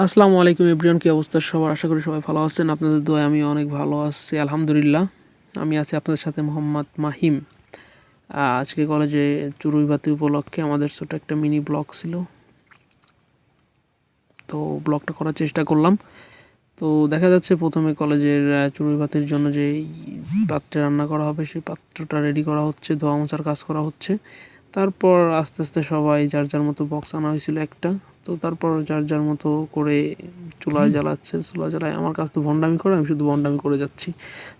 আসসালামু আলাইকুম এভরিওয়ান, কি অবস্থা? সবার আশা করি সবাই ভালো আছেন। আপনাদের দোয়া আমি অনেক ভালো আছি, আলহামদুলিল্লাহ। আমি আছি আপনাদের সাথে মোহাম্মদ মাহিম। আজকে কলেজে চুরুইবাতি উপলক্ষে আমাদের ছোট একটা মিনি ব্লগ ছিল। তো ব্লগটা করার চেষ্টা করলাম। তো দেখা যাচ্ছে প্রথমে কলেজের চুরুইবাতির জন্য যে পাত্রে রান্না করা হবে, সেই পাত্রটা রেডি করা হচ্ছে ধোয়া মোছার কাজ করা হচ্ছে। তারপর আস্তে আস্তে সবাই যার যার মতো বক্স আনা হয়েছিল একটা। তো তারপর যার যার মতো করে চুলায় জ্বালাচ্ছে চুলা জ্বালায়। আমার কাজ তো ভণ্ডামি করে আমি শুধু ভণ্ডামি করে যাচ্ছি।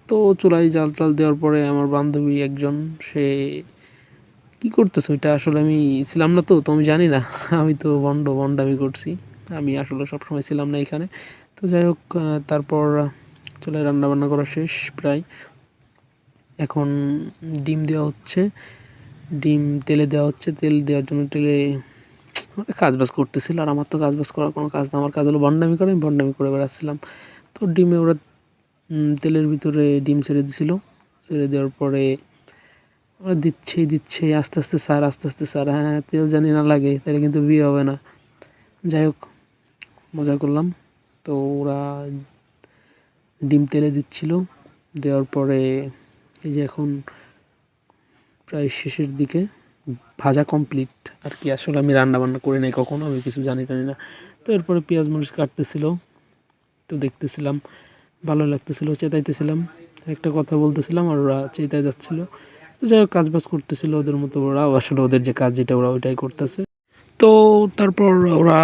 তো চুলায় জাল টাল দেওয়ার পরে আমার বান্ধবী একজন সে কি করতেছে ওইটা? আসলে আমি ছিলাম না তো তো আমি জানি না। আমি তো ভণ্ড ভণ্ডামি করছি। আমি আসলে সবসময় ছিলাম না এখানে। তো যাই হোক তারপর চলে রান্না বান্না করা শেষ প্রায়। এখন ডিম দেওয়া হচ্ছে। ডিম তেলে দেওয়া হচ্ছে। তেল দেওয়ার জন্য তেলে কাজ বাজ করতেছিল আর আমার তো কাজ বাজ করার কোনো কাজ না। আমার কাজ হলো ভণ্ডামি করে, আমি ভণ্ডামি করে বেড়াচ্ছিলাম। তো ডিমে ওরা তেলের ভিতরে ডিম ছেড়ে দিছিল। ছেড়ে দেওয়ার পরে ওরা দিচ্ছে দিচ্ছে, আস্তে আস্তে স্যার, আস্তে আস্তে স্যার হ্যাঁ তেল জানি না লাগে, তাহলে কিন্তু বিয়ে হবে না। যাই হোক, মজা করলাম। তো ওরা ডিম তেলে দিচ্ছিল। দেওয়ার পরে এই যে এখন প্রায় শেষের দিকে ভাজা কমপ্লিট আর কি, আসলে আমি রান্না বান্না করি নাই কখনো, আমি কিছু জানি টানি না। তো এরপরে পেঁয়াজ, মরিচ কাটতেছিল। তো দেখতেছিলাম, ভালো লাগতেছিল, চেতাইতেছিলাম। একটা কথা বলতেছিলাম আর ওরা চেতাই যাচ্ছিল। তো যাই হোক কাজ বাজ করতেছিল ওদের মতো ওরা আসলে ওদের যে কাজ যেটা, ওরা ওইটাই করতেছে। তো তারপর ওরা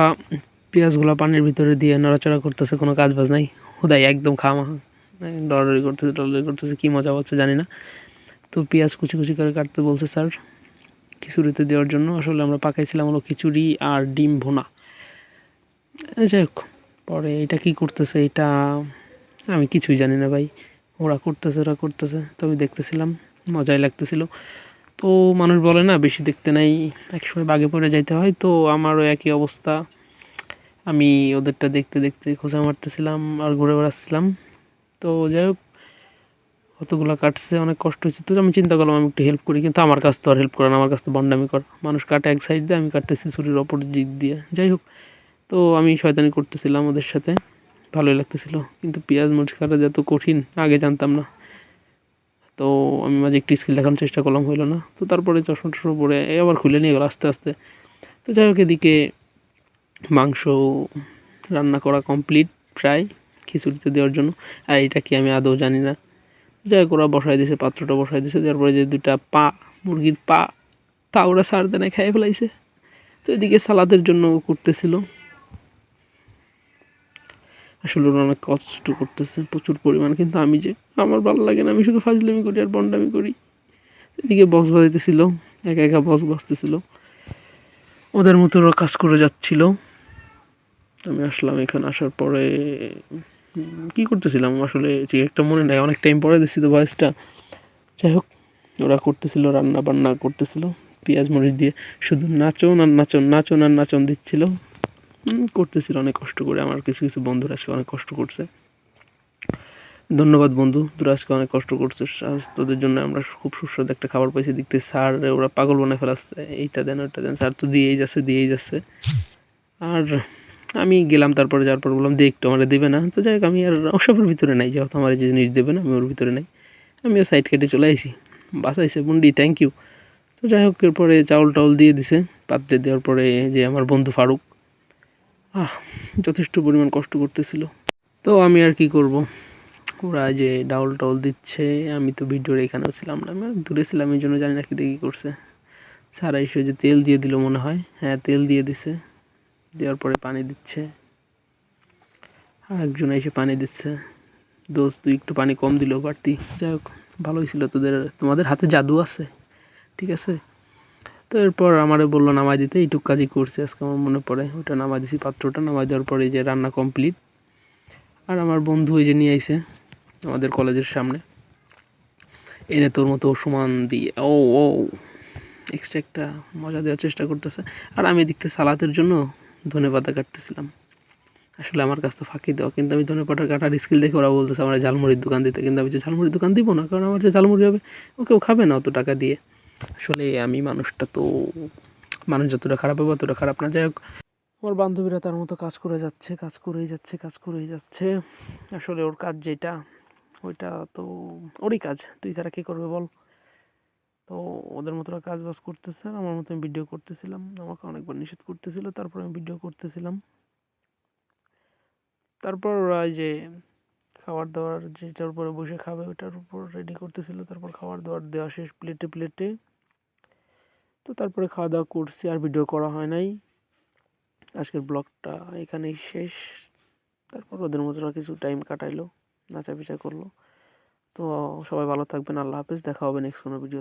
পেঁয়াজগুলো পানির ভিতরে দিয়ে নড়াচড়া করতেছে, কোনো কাজ বাজ নাই। হুদাই, একদম খামা। ডরাডরি করতেছে ডরাডরি করতেছে, কী মজা হচ্ছে জানি না। তো পেঁয়াজ কুচি কুচি করে কাটতে বলছে স্যার। খিচুড়িতে দেওয়ার জন্য। আসলে আমরা পাকাইছিলাম হলো খিচুড়ি আর ডিম ভোনা। যাই হোক, পরে এটা কি করতেছে এটা আমি কিছুই জানি না ভাই। ওরা করতেছে ওরা করতেছে। তো আমি দেখতেছিলাম, মজাই লাগতেছিল। তো মানুষ বলে না, বেশি দেখতে নাই। একসময় বাগে পড়ে যাইতে হয়। তো আমারও একই অবস্থা। আমি ওদেরটা দেখতে দেখতে খোঁজা মারতেছিলাম আর ঘুরে বেড়াচ্ছিলাম। তো যাই হোক কতগুলো কাটছে, অনেক কষ্ট হয়েছে। তো আমি চিন্তা করলাম, আমি একটু হেল্প করি, কিন্তু আমার কাছ তো আর হেল্প করে না, আমার কাছ তো বন্ডামি কর। মানুষ কাটে এক সাইড দিয়ে, আমি কাটতেছি ছুরির অপর দিক দিয়ে। যাই হোক, তো আমি শয়তানি করতেছিলাম ওদের সাথে। ভালোই লাগতেছিল, কিন্তু পেঁয়াজ মরিচ কাটা যে এত কঠিন, আগে জানতাম না। তো আমি মাঝে একটু স্কিল দেখানোর চেষ্টা করলাম, হইল না। তো তারপরে চশমা টশমা পরে আবার খুলে নিয়ে গেল আস্তে আস্তে। তো যাই হোক, এদিকে মাংস রান্না করা কমপ্লিট প্রায় খিচুড়িতে দেওয়ার জন্য। আর এটা কি আমি আদৌ জানি না। যাই করে বসাই দিয়েছে পাত্রটা বসাই দিয়েছে তারপরে যে দুটা পা, মুরগির পা, তা ওরা সার দানায় খেয়ে ফেলাইছে। তো এদিকে সালাদের জন্য করতেছিল। আসলে ওরা অনেক কষ্ট করতেছে, প্রচুর পরিমাণ, কিন্তু আমি যে, আমার ভালো লাগে না, আমি শুধু ফাজলামি করি আর বন্ডামি করি। এদিকে বক্স বাজাইতেছিল, একা একা বক্স বাজতেছিল। ওদের মতো ওরা কাজ করে যাচ্ছিল। আমি আসলাম এখানে, আসার পরে কি করতেছিলাম? আসলে ঠিক একটা মনে নাই, অনেক টাইম পরে দিচ্ছি তো ভয়েসটা যাই হোক, ওরা করতেছিল, রান্না বান্না করতেছিল, পেঁয়াজ মরিচ দিয়ে শুধু নাচন আর নাচন নাচন আর নাচন দিচ্ছিল। করতেছিল অনেক কষ্ট করে। আমার কিছু কিছু বন্ধুরা আজকে অনেক কষ্ট করছে। ধন্যবাদ বন্ধু, তোরা আজকে অনেক কষ্ট করছিস। আজ তোদের জন্য আমরা খুব সুস্বাদু একটা খাবার পাইছি। দেখতে স্যার, ওরা পাগল বানায় ফেলাচ্ছে। এইটা দেন, ওইটা দেন। স্যার তো দিয়েই যাচ্ছে দিয়েই যাচ্ছে। আর আমি গেলাম, তারপরে যাওয়ার পর বললাম, দে একটু আমার দেবে না। তো যাই হোক, আমি আর ওসবের ভিতরে নাই, যেহেতু আমার যে জিনিস দেবে না, আমি ওর ভিতরে নাই। আমিও সাইড কেটে চলে আইছি। বাসাইছে বন্ডি থ্যাংক ইউ তো যাই হোক, এরপরে চাউল টাউল দিয়ে দিছে। পাত্রে দেওয়ার পরে যে আমার বন্ধু ফারুক, আহ, যথেষ্ট পরিমাণ কষ্ট করতেছিল। তো আমি আর কি করব? ওরা যে ডাউল টাউল দিচ্ছে, আমি তো ভিডিওর এখানেও ছিলাম না। আমি দূরে ছিলাম, এই জন্য জানি না কি দেখি করছে। সারা এসে যে তেল দিয়ে দিল মনে হয়। হ্যাঁ তেল দিয়ে দিছে। দেওয়ার পরে পানি দিচ্ছে। আর একজন এসে পানি দিচ্ছে। দোস্ত, তুই একটু পানি কম দিল বাড়তি যাই হোক, ভালোই ছিল তোদের, তোমাদের হাতে জাদু আছে, ঠিক আছে? তো এরপর আমারে বলল নামাই দিতে, এইটুক কাজই করছে আজকে আমার মনে পড়ে। ওটা নামাই দিছি, পাত্রটা নামাই দেওয়ার পরে যে রান্না কমপ্লিট। আর আমার বন্ধু এই যে নিয়ে আইছে আমাদের কলেজের সামনে। এনে তোর মতো সমান দিয়ে, ও ও এক্সট্রা একটা মজা দেওয়ার চেষ্টা করতেছে। আর আমি দেখতে সালাতের জন্য ধনে পাতা কাটতেছিলাম। আসলে আমার কাছ তো ফাঁকি দেওয়া, কিন্তু আমি ধনে পাতা কাটার স্কিল দেখে ওরা বলতেছে, আমার ঝালমুড়ির দোকান দিতে। কিন্তু আমি যে ঝালমুড়ির দোকান দিব না, কারণ আমার যে ঝালমুড়ি হবে, ও কেউ খাবে না অত টাকা দিয়ে। আসলে আমি মানুষটা তো, মানুষ যতটা খারাপ হবে অতটা খারাপ না। যাই হোক, আমার বান্ধবীরা তার মতো কাজ করে যাচ্ছে, কাজ করেই যাচ্ছে, কাজ করেই যাচ্ছে। আসলে ওর কাজ যেটা, ওইটা তো ওরই কাজ। তুই তারা কী করবে বল? তো ওদের মতো ওরা কাজ বাজ করতেছে আর আমার মতো আমি ভিডিও করতেছিলাম, আমাকে অনেকবার নিষেধ করতেছিল, তারপর আমি ভিডিও করতেছিলাম। তারপর ওরা যে খাবার দাবার যেটার উপরে বসে খাবে, ওটার উপর রেডি করতেছিল, তারপর খাবার দাবার দেওয়া শেষ প্লেটে প্লেটে তো তারপরে খাওয়া দাওয়া করছি, আর ভিডিও করা হয় নাই। আজকের ব্লগটা এখানেই শেষ। তারপর ওদের মতো কিছু টাইম কাটাইলো নাচা পিচা করল। তো সবাই ভালো থাকবেন, আল্লাহ হাফেজ, দেখা হবে নেক্সট কোনো ভিডিও